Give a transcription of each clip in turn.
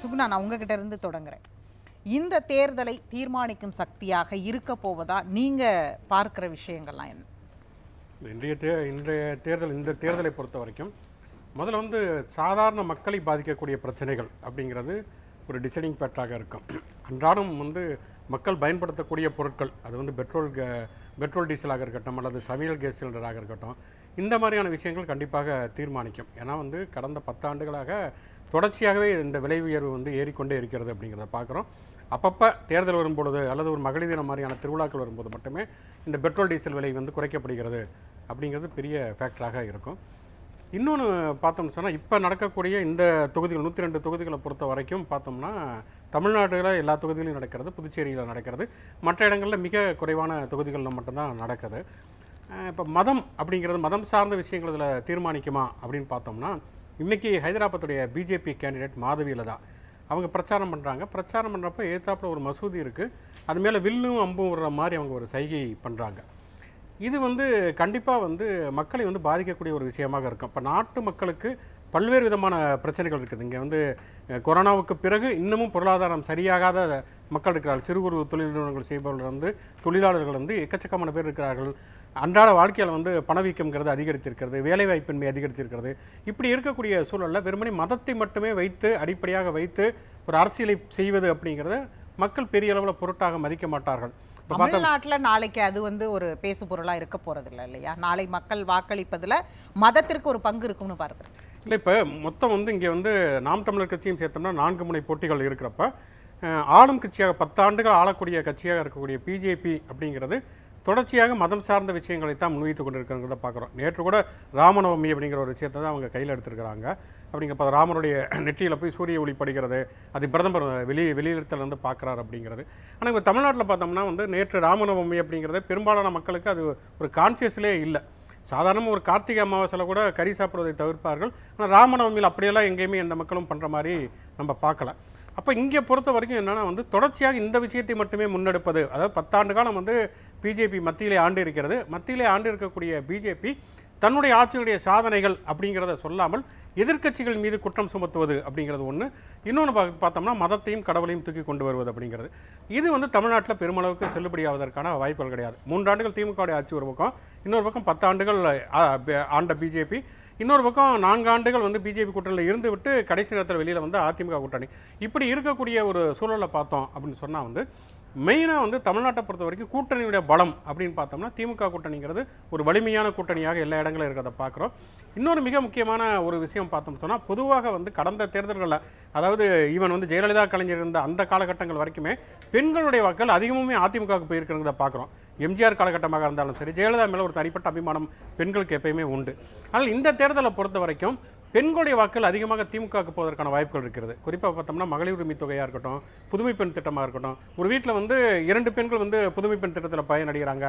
சுகுணா நான் உங்ககிட்ட இருந்து தொடங்குறேன். இந்த தேர்தலை தீர்மானிக்கும் சக்தியாக இருக்க போவதா? நீங்கள் பார்க்கிற விஷயங்கள்லாம் என்ன? இன்றைய தே இன்றைய தேர்தல் இந்த தேர்தலை பொறுத்த வரைக்கும் முதல்ல வந்து சாதாரண மக்களை பாதிக்கக்கூடிய பிரச்சனைகள் அப்படிங்கிறது ஒரு டிசைடிங் ஃபேக்டராக இருக்கும். அன்றாடம் வந்து மக்கள் பயன்படுத்தக்கூடிய பொருட்கள் அது வந்து பெட்ரோல் பெட்ரோல் டீசலாக இருக்கட்டும் அல்லது சமையல் கேஸ் சிலிண்டராக இருக்கட்டும் இந்த மாதிரியான விஷயங்கள் கண்டிப்பாக தீர்மானிக்கும். ஏன்னா வந்து கடந்த பத்தாண்டுகளாக தொடர்ச்சியாகவே இந்த விலை உயர்வு வந்து ஏறிக்கொண்டே இருக்கிறது அப்படிங்கிறத பார்க்குறோம். அப்பப்போ தேர்தல் வரும்பொழுது அல்லது ஒரு மகளிர் தினம் மாதிரியான திருவிழாக்கள் வரும்போது மட்டுமே இந்த பெட்ரோல் டீசல் விலை வந்து குறைக்கப்படுகிறது அப்படிங்கிறது பெரிய ஃபேக்டராக இருக்கும். இன்னொன்று பார்த்தோம்னு சொன்னால் இப்போ நடக்கக்கூடிய இந்த தொகுதிகள் நூற்றி ரெண்டு தொகுதிகளை பொறுத்த வரைக்கும் பார்த்தோம்னா தமிழ்நாட்டில் எல்லா தொகுதிகளிலும் நடக்கிறது புதுச்சேரியில் நடக்கிறது. மற்ற இடங்களில் மிக குறைவான தொகுதிகளில் மட்டும்தான் நடக்குது. இப்போ மதம் அப்படிங்கிறது மதம் சார்ந்த விஷயங்கள் இதில் தீர்மானிக்குமா அப்படின்னு பார்த்தோம்னா இன்றைக்கி ஹைதராபாத்துடைய பிஜேபி கேண்டிடேட் மாதவியில் தான் அவங்க பிரச்சாரம் பண்ணுறாங்க பிரச்சாரம் பண்ணுறப்ப ஏத்தாப்பில் ஒரு மசூதி இருக்குது அது மேலே வில்லும் அம்பும் விடுற மாதிரி அவங்க ஒரு சைகை பண்ணுறாங்க இது வந்து கண்டிப்பாக வந்து மக்களை வந்து பாதிக்கக்கூடிய ஒரு விஷயமாக இருக்கும். இப்போ நாட்டு மக்களுக்கு பல்வேறு விதமான பிரச்சனைகள் இருக்குது. இங்கே வந்து கொரோனாவுக்கு பிறகு இன்னமும் பொருளாதாரம் சரியாகாத மக்கள் இருக்கிறார்கள். சிறு குறு தொழில் நிறுவனங்கள் செய்பவர்கள் வந்து தொழிலாளர்கள் வந்து எக்கச்சக்கமான பேர் இருக்கிறார்கள். அன்றாட வாழ்க்கையில் வந்து பணவீக்கம்ங்கிறது அதிகரித்திருக்கிறது வேலைவாய்ப்பின்மை அதிகரித்திருக்கிறது. இப்படி இருக்கக்கூடிய சூழலில் வெறுமனே மதத்தை மட்டுமே வைத்து அடிப்படையாக வைத்து ஒரு அரசியலை செய்வது அப்படிங்கிறத மக்கள் பெரிய அளவில் பொருட்டாக மதிக்க மாட்டார்கள். தமிழ்நாட்டில் நாளைக்கு அது வந்து ஒரு பேசு பொருளாக இருக்க போகிறதில்ல இல்லை இல்லையா? நாளை மக்கள் வாக்களிப்பதில் மதத்திற்கு ஒரு பங்கு இருக்கும்னு பார்க்குறேன். இல்லை இப்போ மொத்தம் வந்து இங்கே வந்து நாம் தமிழர் கட்சியும் சேர்த்தோம்னா நான்கு முனை போட்டிகள் இருக்கிறப்ப ஆளும் கட்சியாக பத்தாண்டுகள் ஆளக்கூடிய கட்சியாக இருக்கக்கூடிய பிஜேபி அப்படிங்கிறது தொடர்ச்சியாக மதம் சார்ந்த விஷயங்களை தான் முன்வைத்து கொண்டிருக்கிறத பார்க்குறோம். நேற்று கூட ராமநவமி அப்படிங்கிற ஒரு விஷயத்தை தான் அவங்க கையில் எடுத்திருக்கிறாங்க. அப்படிங்கிறப்ப ராமனுடைய நெற்றியில் போய் சூரிய ஒளி படுகிறது அது பிரதமர் வெளி வெளியிடத்துலேருந்து வந்து பார்க்குறாரு அப்படிங்கிறது. ஆனால் இப்போ தமிழ்நாட்டில் பார்த்தோம்னா வந்து நேற்று ராமநவமி அப்படிங்கிறது பெரும்பாலான மக்களுக்கு அது ஒரு கான்சியஸ்லேயே இல்லை. சாதாரணமாக ஒரு கார்த்திகை அமாவாசையில் கூட கறி சாப்பிடுவதை தவிர்ப்பார்கள். ஆனால் ராமநவமியில் அப்படியெல்லாம் எங்கேயுமே எந்த மக்களும் பண்ணுற மாதிரி நம்ம பார்க்கல. அப்போ இங்கே பொறுத்த வரைக்கும் என்னென்னா வந்து தொடர்ச்சியாக இந்த விஷயத்தை மட்டுமே முன்னெடுப்பது. அதாவது பத்தாண்டு காலம் வந்து பிஜேபி மத்தியிலே ஆண்டு இருக்கிறது. மத்தியிலே ஆண்டு இருக்கக்கூடிய பிஜேபி தன்னுடைய ஆட்சியினுடைய சாதனைகள் அப்படிங்கிறத சொல்லாமல் எதிர்க்கட்சிகள் மீது குற்றம் சுமத்துவது அப்படிங்கிறது ஒன்று இன்னொன்று பா பார்த்தோம்னா மதத்தையும் கடவுளையும் தூக்கி கொண்டு வருவது அப்படிங்கிறது. இது வந்து தமிழ்நாட்டில் பெருமளவுக்கு செல்லுபடியாவதற்கான வாய்ப்புகள் கிடையாது. மூன்றாண்டுகள் திமுகவுடைய ஆட்சி ஒரு பக்கம் இன்னொரு பக்கம் பத்து ஆண்டுகள் ஆண்ட பிஜேபி. இன்னொரு பக்கம் நான்கு ஆண்டுகள் வந்து பிஜேபி கூட்டணியில் இருந்து விட்டு கடைசி நேரத்தில் வெளியில் வந்து அதிமுக கூட்டணி. இப்படி இருக்கக்கூடிய ஒரு சூழலை பார்த்தோம் அப்படின்னு சொன்னால் வந்து மெயினாக வந்து தமிழ்நாட்டை பொறுத்த வரைக்கும் கூட்டணியுடைய பலம் அப்படின்னு பார்த்தோம்னா திமுக கூட்டணிங்கிறது ஒரு வலிமையான கூட்டணியாக எல்லா இடங்களும் இருக்கிறத பார்க்குறோம். இன்னொரு மிக முக்கியமான ஒரு விஷயம் பார்த்தோம்னு சொன்னால் பொதுவாக வந்து கடந்த தேர்தல்களில் அதாவது ஈவன் வந்து ஜெயலலிதா கலைஞர் இருந்த அந்த காலகட்டங்கள் வரைக்குமே பெண்களுடைய வாக்கள் அதிகமுமே அதிமுகவுக்கு போயிருக்கிறத பார்க்குறோம். எம்ஜிஆர் காலகட்டமாக இருந்தாலும் சரி ஜெயலலிதா மேலே ஒரு தனிப்பட்ட அபிமானம் பெண்களுக்கு எப்பயுமே உண்டு. ஆனால் இந்த தேர்தலை பொறுத்த வரைக்கும் பெண்களுடைய வாக்குகள் அதிகமாக திமுகவுக்கு போவதற்கான வாய்ப்புகள் இருக்கிறது. குறிப்பாக பார்த்தோம்னா மகளிர் உரிமை தொகையாக இருக்கட்டும் புதுமை பெண் திட்டமாக இருக்கட்டும் ஒரு வீட்டில் வந்து இரண்டு பெண்கள் வந்து புதுமை பெண் திட்டத்தில் பயனடைகிறாங்க.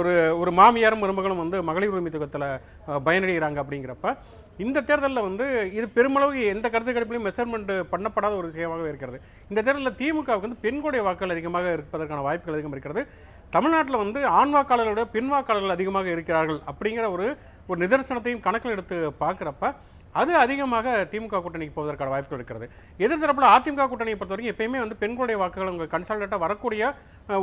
ஒரு ஒரு மாமியாரும் மருமகளும் வந்து மகளிர் உரிமை திட்டத்தில் பயனடைகிறாங்க அப்படிங்கிறப்ப இந்த தேர்தலில் வந்து இது பெருமளவு எந்த கருத்து கணிப்பிலையும் மெஷர்மெண்ட் பண்ணப்படாத ஒரு விஷயமாகவே இருக்கிறது. இந்த தேர்தலில் திமுகவுக்கு வந்து பெண்களுடைய வாக்குகள் அதிகமாக இருப்பதற்கான வாய்ப்புகள் அதிகம் இருக்கிறது. தமிழ்நாட்டில் வந்து ஆண் வாக்காளர்களோட பெண் வாக்காளர்கள் அதிகமாக இருக்கிறார்கள் அப்படிங்கிற ஒரு ஒரு நிதர்சனத்தையும் கணக்கில் எடுத்து பார்க்குறப்ப அது அதிகமாக திமுக கூட்டணிக்கு போவதற்கான வாய்ப்புகள் இருக்கிறது. எதிர்த்தரப்பில் அதிமுக கூட்டணியை பொறுத்த வரைக்கும் எப்பயுமே வந்து பெண்களுடைய வாக்குகள் உங்கள் கன்சால்டேட்டாக வரக்கூடிய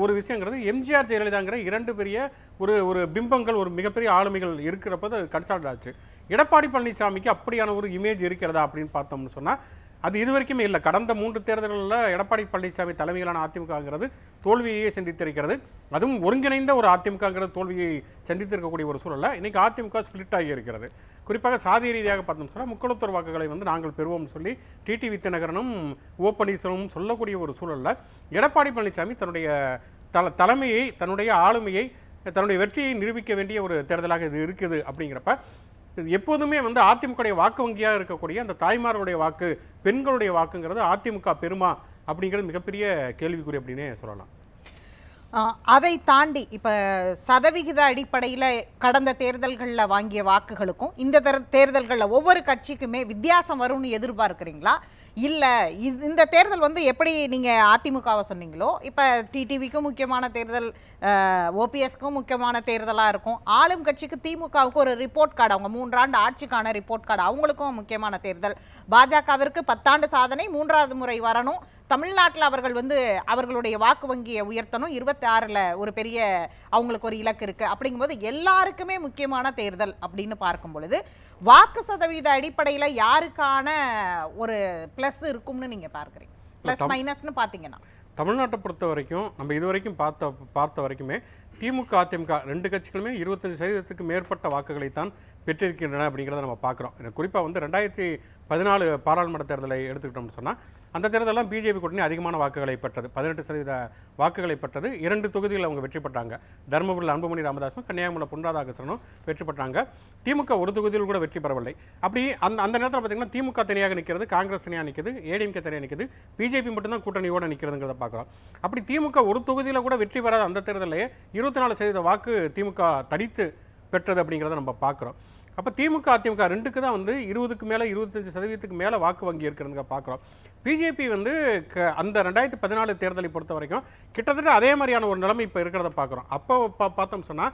ஒரு விஷயங்கிறது எம்ஜிஆர் ஜெயலலிதாங்கிற இரண்டு பெரிய ஒரு ஒரு பிம்பங்கள் ஒரு மிகப்பெரிய ஆளுமைகள் இருக்கிறப்ப அது கன்சால்ட் ஆச்சு. எடப்பாடி பழனிசாமிக்கு அப்படியான ஒரு இமேஜ் இருக்கிறதா அப்படின்னு பார்த்தோம்னு சொன்னால் அது இது வரைக்குமே இல்லை. கடந்த மூன்று தேர்தல்களில் எடப்பாடி பழனிசாமி தலைமையிலான அதிமுகங்கிறது தோல்வியையே சந்தித்திருக்கிறது. அதுவும் ஒருங்கிணைந்த ஒரு அதிமுகங்கிறது தோல்வியை சந்தித்திருக்கக்கூடிய ஒரு சூழல்ல இன்றைக்கி அதிமுக ஸ்பிளிட் ஆகி இருக்கிறது. குறிப்பாக சாதி ரீதியாக பார்த்தோம் சொன்னால் முக்களத்தூர் வாக்குகளை வந்து நாங்கள் பெறுவோம்னு சொல்லி டிடி வித்தியநகரனும் ஓ பன்னீர்செல்வமும் சொல்லக்கூடிய ஒரு சூழல்ல எடப்பாடி பழனிசாமி தன்னுடைய தல தலைமையை தன்னுடைய ஆளுமையை தன்னுடைய வெற்றியை நிரூபிக்க வேண்டிய ஒரு தேர்தலாக இது இருக்குது அப்படிங்கிறப்ப எப்போதுமே வந்து அதிமுகடைய வாக்கு வங்கியாக இருக்கக்கூடிய அந்த தாய்மார்களுடைய வாக்கு பெண்களுடைய வாக்குங்கிறது அதிமுக பெருமா அப்படிங்கிறது மிகப்பெரிய கேள்விக்குறி அப்படின்னே சொல்லலாம். அதை தாண்டி இப்போ சதவிகித அடிப்படையில கடந்த தேர்தல்களில் வாங்கிய வாக்குகளுக்கும் இந்த தர- தேர்தல்களில் ஒவ்வொரு கட்சிக்குமே வித்தியாசம் வரும்னு எதிர்பார்க்குறீங்களா? இல்லை இது- இந்த தேர்தல் வந்து எப்படி நீங்கள் அதிமுகவை சொன்னீங்களோ இப்போ டிடிவிக்கும் முக்கியமான தேர்தல் ஓபிஎஸ்க்கும் முக்கியமான தேர்தலாக இருக்கும். ஆளும் கட்சிக்கு திமுகவுக்கு ஒரு ரிப்போர்ட் கார்டு அவங்க மூன்றாண்டு ஆட்சிக்கான ரிப்போர்ட் கார்டு அவங்களுக்கும் முக்கியமான தேர்தல். பாஜகவிற்கு பத்தாண்டு சாதனை மூன்றாவது முறை வரணும். தமிழ்நாட்டில் அவர்கள் வந்து அவர்களுடைய வாக்கு வங்கியை உயர்த்தணும். இருபத்தி ஆறில் ஒரு பெரிய அவங்களுக்கு ஒரு இலக்கு இருக்குது அப்படிங்கும்போது எல்லாருக்குமே முக்கியமான தேர்தல் அப்படின்னு பார்க்கும் பொழுது வாக்கு சதவீத அடிப்படையில் யாருக்கான ஒரு ப்ளஸ் இருக்கும்னு நீங்க பார்க்குறீங்க. ப்ளஸ் மைனஸ்னு பார்த்தீங்கன்னா தமிழ்நாட்டை பொறுத்த வரைக்கும் நம்ம இது வரைக்கும் பார்த்த பார்த்த வரைக்குமே திமுக அதிமுக ரெண்டு கட்சிகளுமே இருபத்தஞ்சு சதவீதத்துக்கு மேற்பட்ட வாக்குகளை தான் பெற்றிருக்கின்றன அப்படிங்கிறத நம்ம பார்க்குறோம். குறிப்பாக வந்து ரெண்டாயிரத்தி பதினாலு பாராளுமன்ற தேர்தலை எடுத்துக்கிட்டோம்னு சொன்னால் அந்த தேர்தலெல்லாம் பிஜேபி கூட்டணி அதிகமான வாக்குகளை பெற்றது. பதினெட்டு சதவீத வாக்குகளை பெற்றது. இரண்டு தொகுதிகளில் அவங்க வெற்றி பெற்றாங்க. தருமபுரியில் அன்புமணி ராமதாஸும் கன்னியாகுமரியில் பொன்ராதாகிருஷ்ணனும் வெற்றி பெற்றாங்க. திமுக ஒரு தொகுதியில் கூட வெற்றி பெறவில்லை. அப்படி அந்த அந்த நேரத்தில் பார்த்தீங்கன்னா திமுக தனியாக நிற்கிறது காங்கிரஸ் தனியாக நிற்கிது ஏடிஎம்கே தனியாக நிற்கிது பிஜேபி மட்டும்தான் கூட்டணியோட நிற்கிறதுங்கிறத பார்க்குறோம் அப்படி திமுக ஒரு தொகுதியில் கூட வெற்றி பெறாத அந்த தேர்தலையே இருபத்தி நாலு சதவீத வாக்கு திமுக தடித்து பெற்றது அப்படிங்கிறத நம்ம பார்க்குறோம் அப்போ திமுக அதிமுக ரெண்டுக்கு தான் வந்து இருபதுக்கு மேலே இருபத்தஞ்சி சதவீதத்துக்கு மேலே வாக்கு வங்கி இருக்கிறதுங்க பார்க்குறோம் பிஜேபி வந்து க அந்த ரெண்டாயிரத்தி பதினாலு தேர்தலை பொறுத்த வரைக்கும் கிட்டத்தட்ட அதே மாதிரியான ஒரு நிலைமை இப்போ இருக்கிறத பார்க்குறோம் அப்போ பா பார்த்தோம் சொன்னால்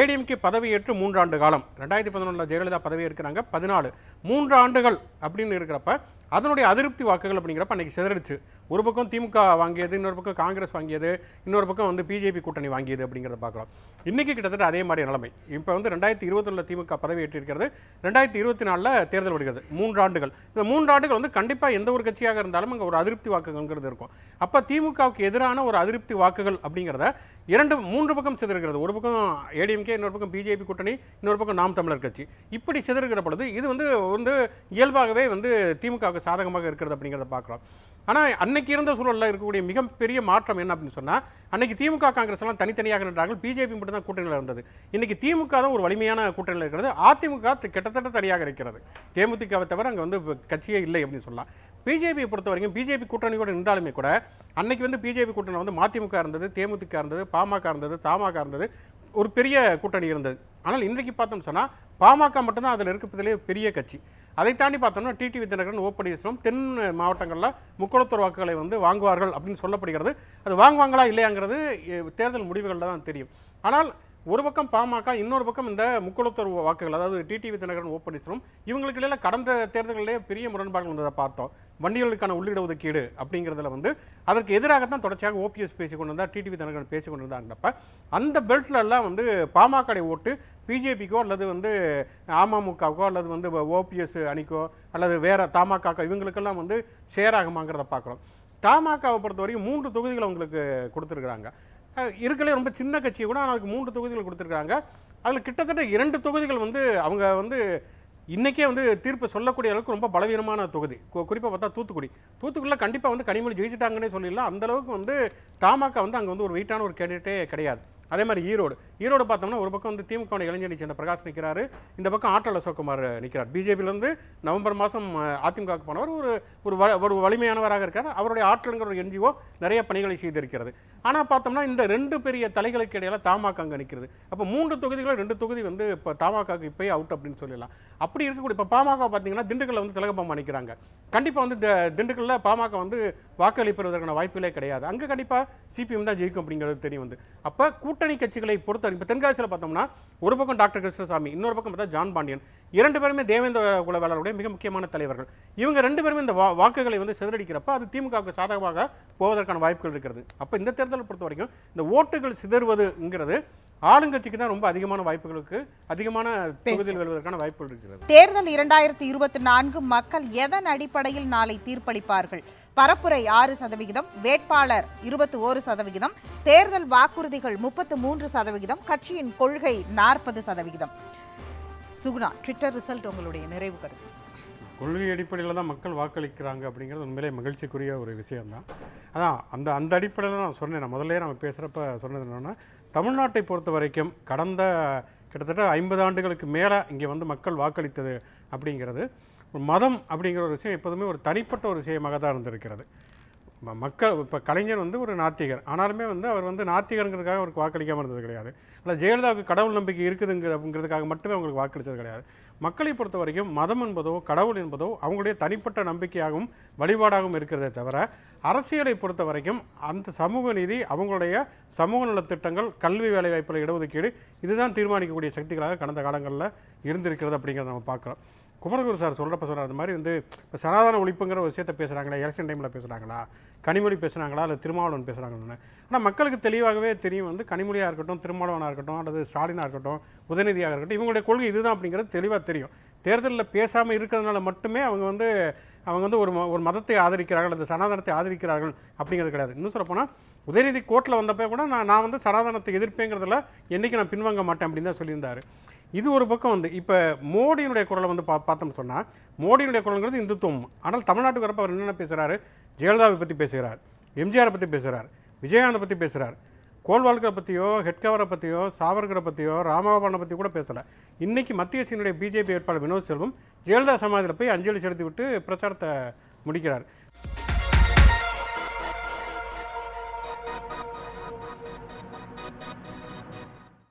ஏடிஎம்கே பதவியேற்று மூன்றாண்டு காலம். ரெண்டாயிரத்தி பதினொன்றில் ஜெயலலிதா பதவி இருக்கிறாங்க பதினாலு. மூன்று ஆண்டுகள் அப்படின்னு இருக்கிறப்ப அதனுடைய அதிருப்தி வாக்குகள் அப்படிங்கிறப்ப அன்றைக்கி சிதறிச்சு ஒரு பக்கம் திமுக வாங்கியது இன்னொரு பக்கம் காங்கிரஸ் வாங்கியது இன்னொரு பக்கம் வந்து பிஜேபி கூட்டணி வாங்கியது அப்படிங்கிறத பார்க்குறோம் இன்றைக்கி கிட்டத்தட்ட அதே மாதிரி நிலைமை. இப்போ வந்து ரெண்டாயிரத்தி இருபத்தொன்னில் திமுக பதவி ஏற்றிருக்கிறது ரெண்டாயிரத்தி இருபத்தி நாலில் தேர்தல் வருகிறது மூன்று ஆண்டுகள். இந்த மூன்று ஆண்டுகள் வந்து கண்டிப்பாக எந்த ஒரு கட்சியாக இருந்தாலும் அங்கே ஒரு அதிருப்தி வாக்குகள்ங்கிறது இருக்கும். அப்போ திமுகவுக்கு எதிரான ஒரு அதிருப்தி வாக்குகள் அப்படிங்கிறத இரண்டு மூன்று பக்கம் சிதறுகிறது. ஒரு பக்கம் ஏடிஎம்கே இன்னொரு பக்கம் பிஜேபி கூட்டணி இன்னொரு பக்கம் நாம் தமிழர் கட்சி. இப்படி சிதறுகிற பொழுது இது வந்து வந்து இயல்பாகவே வந்து திமுக சாதகமாக இருக்கிறது அப்படிங்கிறத பார்க்குறோம். ஆனால் அன்னைக்கு இருந்த சூழலில் இருக்கக்கூடிய மிகப்பெரிய மாற்றம் என்ன அப்படின்னு சொன்னால் அன்னைக்கு திமுக காங்கிரஸ் எல்லாம் தனித்தனியாக நின்றார்கள். பிஜேபி மட்டும் தான் கூட்டணியில் இருந்தது. இன்னைக்கு திமுக தான் ஒரு வலிமையான கூட்டணியில் இருக்கிறது. அதிமுக கிட்டத்தட்ட தனியாக இருக்கிறது. தேமுதிகவை தவிர அங்கே வந்து கட்சியே இல்லை அப்படின்னு சொல்லலாம். பிஜேபியை பொறுத்த வரைக்கும் பிஜேபி கூட்டணியோடு நின்றாலுமே கூட அன்னைக்கு வந்து பிஜேபி கூட்டணி வந்து மதிமுக இருந்தது தேமுதிக இருந்தது பாமக இருந்தது தமாக இருந்தது. ஒரு பெரிய கூட்டணி இருந்தது. ஆனால் இன்றைக்கு பார்த்தோம்னு சொன்னால் பாமக மட்டும்தான் அதில் இருக்கிறதுலே பெரிய கட்சி. அதை தாண்டி பார்த்தோம்னா டிடி வித்தியநகரன் ஓ பன்னீர்செல்வம் தென் மாவட்டங்களில் முக்கோணத்தூர் வாக்குகளை வந்து வாங்குவார்கள் அப்படின்னு சொல்லப்படுகிறது. அது வாங்குவாங்களா இல்லையாங்கிறது தேர்தல் முடிவுகளில் தான் தெரியும். ஆனால் ஒரு பக்கம் பாமக இன்னொரு பக்கம் இந்த முக்குளத்தூர் வாக்குகள் அதாவது டிடிவி தினகரன் ஓ பன்னீர்செல்வம் இவங்களுக்கு இடையில கடந்த தேர்தல்களிலே பெரிய முரண்பாடுகள் வந்ததை பார்த்தோம். வண்டிகளுக்கான உள்ளிட ஒதுக்கீடு அப்படிங்கிறதுல வந்து அதற்கு எதிராகத்தான் தொடர்ச்சியாக ஓபிஎஸ் பேசி கொண்டு வந்தார் டிடிவி தினகரன் பேசி கொண்டு இருந்தாங்கப்ப அந்த பெல்ட்ல எல்லாம் வந்து பாமக ஓட்டு பிஜேபிக்கோ அல்லது வந்து அமமுகவுக்கோ அல்லது வந்து ஓபிஎஸ் அணிக்கோ அல்லது வேறு தமாகாக்கோ இவங்களுக்கெல்லாம் வந்து ஷேர் ஆகுமாங்கிறத பார்க்குறோம். தமாகாவை பொறுத்த வரைக்கும் மூன்று தொகுதிகள் அவங்களுக்கு கொடுத்துருக்குறாங்க. இருக்கலே ரொம்ப சின்ன கட்சியை கூட ஆனால் அதுக்கு மூன்று தொகுதிகள் கொடுத்துருக்காங்க அதில் கிட்டத்தட்ட இரண்டு தொகுதிகள் வந்து அவங்க வந்து இன்றைக்கே வந்து தீர்ப்பு சொல்லக்கூடிய அளவுக்கு ரொம்ப பலவீனமான தொகுதி. குறிப்பாக பார்த்தா தூத்துக்குடி. தூத்துக்குடியில் கண்டிப்பாக வந்து கனிமொழி ஜெயிச்சிட்டாங்கன்னே சொல்லிடலாம். அந்த அளவுக்கு வந்து தமாக வந்து அங்கே வந்து ஒரு வெயிட்டான ஒரு கேண்டிடேட்டே கிடையாது. அதே மாதிரி ஈரோடு. ஈரோடு பார்த்தோம்னா ஒரு பக்கம் வந்து திமுக இளைஞர் சேர்ந்த பிரகாஷ் நிற்கிறாரு இந்த பக்கம் ஆற்றல் அசோக்குமார் நிற்கிறார் பிஜேபியிலேருந்து நவம்பர் மாதம் அதிமுகவுக்கு போனவர் ஒரு ஒரு வ- ஒரு வலிமையானவராக இருக்கார். அவருடைய ஆற்றலுங்கிற ஒரு என்ஜிஓ நிறைய பணிகளை செய்திருக்கிறது. ஆனால் பார்த்தோம்னா இந்த ரெண்டு பெரிய தலைகளுக்கு இடையில தமாக அங்கே நிற்கிறது அப்போ மூன்று தொகுதிகளில் ரெண்டு தொகுதி வந்து இப்போ தமாகாக்கு இப்போயே அவுட் அப்படின்னு சொல்லலாம் அப்படி இருக்கக்கூடிய இப்போ பாமக பார்த்தீங்கன்னா திண்டுக்கல்ல வந்து திலகபாமா நிற்கிறாங்க கண்டிப்பாக வந்து திண்டுக்கல்ல பாமக வந்து வாக்களிப்பதற்கான வாய்ப்புகளே கிடையாது. அங்கே கண்டிப்பாக சிபிஎம் தான் ஜெயிக்கும் அப்படிங்கிறது தெரியும் வந்து. அப்போ கூட்டணி கட்சிகளை பொறுத்த இப்போ தென்காசியில் பார்த்தோம்னா ஒரு பக்கம் டாக்டர் கிருஷ்ணசாமி இன்னொரு பக்கம் பார்த்தா ஜான் பாண்டியன். இரண்டு பேருமே தேவேந்திர குலவேலருடைய மிக முக்கியமான தலைவர்கள். இவங்க ரெண்டு பேருமே இந்த வா- வாக்குகளை வந்து சிதறடிக்கிறப்ப அது திமுகவுக்கு சாதகமாக போவதற்கான வாய்ப்புகள் இருக்கிறது. அப்போ இந்த தேர்தலை பொறுத்த வரைக்கும் இந்த ஓட்டுகள் சிதறுவதுங்கிறது ஆளுங்கட்சிக்கு தான் ரொம்ப அதிகமான வாய்ப்புகளுக்கு அதிகமான தொகுதியில் வெல்வதற்கான வாய்ப்புகள் இருக்கிறது. தேர்தல் இரண்டாயிரத்தி இருபத்தி நான்கு மக்கள் எதன் அடிப்படையில் நாளை தீர்ப்பளிப்பார்கள்? பரப்புரை ஆறு சதவிகிதம் வேட்பாளர் இருபத்தி ஓரு சதவிகிதம் தேர்தல் வாக்குறுதிகள் முப்பத்து மூன்று சதவிகிதம் கட்சியின் கொள்கை நாற்பது சதவிகிதம். சுகுணா ட்விட்டர் ரிசல்ட் உங்களுடைய நிறைவு கருத்து? கொள்கை அடிப்படையில் தான் மக்கள் வாக்களிக்கிறாங்க அப்படிங்கிறது உண்மையிலே மகிழ்ச்சிக்குரிய ஒரு விஷயம்தான். அதான் அந்த அந்த அடிப்படையில் நான் சொன்னேன் நான் முதல்ல நம்ம பேசுகிறப்ப சொன்னது என்னென்னா தமிழ்நாட்டை பொறுத்த வரைக்கும் கடந்த கிட்டத்தட்ட ஐம்பது ஆண்டுகளுக்கு மேலே இங்கே வந்து மக்கள் வாக்களித்தது அப்படிங்கிறது. மதம் அப்படிங்கிற ஒரு விஷயம் எப்போதுமே ஒரு தனிப்பட்ட ஒரு விஷயமாக தான் இருந்திருக்கிறது. மக்கள் இப்போ கலைஞர் வந்து ஒரு நாத்திகர். ஆனாலுமே வந்து அவர் வந்து நாத்திகருங்கிறதுக்காக அவருக்கு வாக்களிக்காமல் இருந்தது கிடையாது. இல்லை ஜெயலலிதாவுக்கு கடவுள் நம்பிக்கை இருக்குதுங்க அப்படிங்கிறதுக்காக மட்டுமே அவங்களுக்கு வாக்களித்தது கிடையாது. மக்களை பொறுத்த வரைக்கும் மதம் என்பதோ கடவுள் என்பதோ அவங்களுடைய தனிப்பட்ட நம்பிக்கையாகவும் வழிபாடாகவும் இருக்கிறதே தவிர அரசியலை பொறுத்த வரைக்கும் அந்த சமூக நீதி அவங்களுடைய சமூக நலத்திட்டங்கள் கல்வி வேலைவாய்ப்பில் இடஒதுக்கீடு இதுதான் தீர்மானிக்கக்கூடிய சக்திகளாக கடந்த காலங்களில் இருந்திருக்கிறது அப்படிங்கிறத நம்ம பார்க்குறோம். குமரகுரு சார் சொல்கிறப்ப சொன்னார் அது மாதிரி வந்து இப்போ சனாதன ஒழிப்புங்கிற ஒரு விஷயத்தை பேசுகிறாங்களா எலெக்ஷன் டைமில் பேசுகிறாங்களா கனிமொழி பேசுகிறாங்களா இல்லை திருமாவளவன் பேசுகிறாங்கன்னு ஆனால் மக்களுக்கு தெளிவாகவே தெரியும் வந்து கனிமொழியாக இருக்கட்டும் திருமாவளவனாக இருக்கட்டும் அல்லது ஸ்டாலினாக இருக்கட்டும் உதயநிதியாக இருக்கட்டும் இவங்களுடைய கொள்கை இதுதான் அப்படிங்கிறது தெளிவாக தெரியும். தேர்தலில் பேசாமல் இருக்கிறதுனால மட்டுமே அவங்க வந்து அவங்க வந்து ஒரு ம- ஒரு மதத்தை ஆதரிக்கிறார்கள் அல்லது சனாதனத்தை ஆதரிக்கிறார்கள் அப்படிங்கிறது கிடையாது. இன்னும் சொல்லப்போனால் உதயநிதி கோர்ட்டில் வந்தப்போ கூட நான் நான் வந்து சனாதனத்தை எதிர்ப்பேங்கிறதுல என்றைக்கு நான் பின்வாங்க மாட்டேன் அப்படின்னு தான் சொல்லியிருந்தாரு. இது ஒரு பக்கம் வந்து இப்போ மோடியினுடைய குரலை வந்து பா பார்த்தோம்னு சொன்னால் மோடியினுடைய குரலுங்கிறது இந்துத்துவம். ஆனால் தமிழ்நாட்டுக்கு வரப்ப அவர் என்னென்ன பேசுகிறாரு ஜெயலலிதாவை பற்றி பேசுகிறார் எம்ஜிஆரை பற்றி பேசுகிறார் விஜயகாந்தை பற்றி பேசுகிறார் கோல்வால்கரை பற்றியோ ஹெட்கவரை பற்றியோ சாவர்கரை பற்றியோ ராமகோபாலனை பற்றி கூட பேசலை. இன்றைக்கி மத்திய கட்சியினுடைய பிஜேபி வேட்பாளர் வினோத் செல்வம் ஜெயலலிதா சமாதியில் போய் அஞ்சலி செலுத்தி விட்டு பிரச்சாரத்தை முடிக்கிறார்.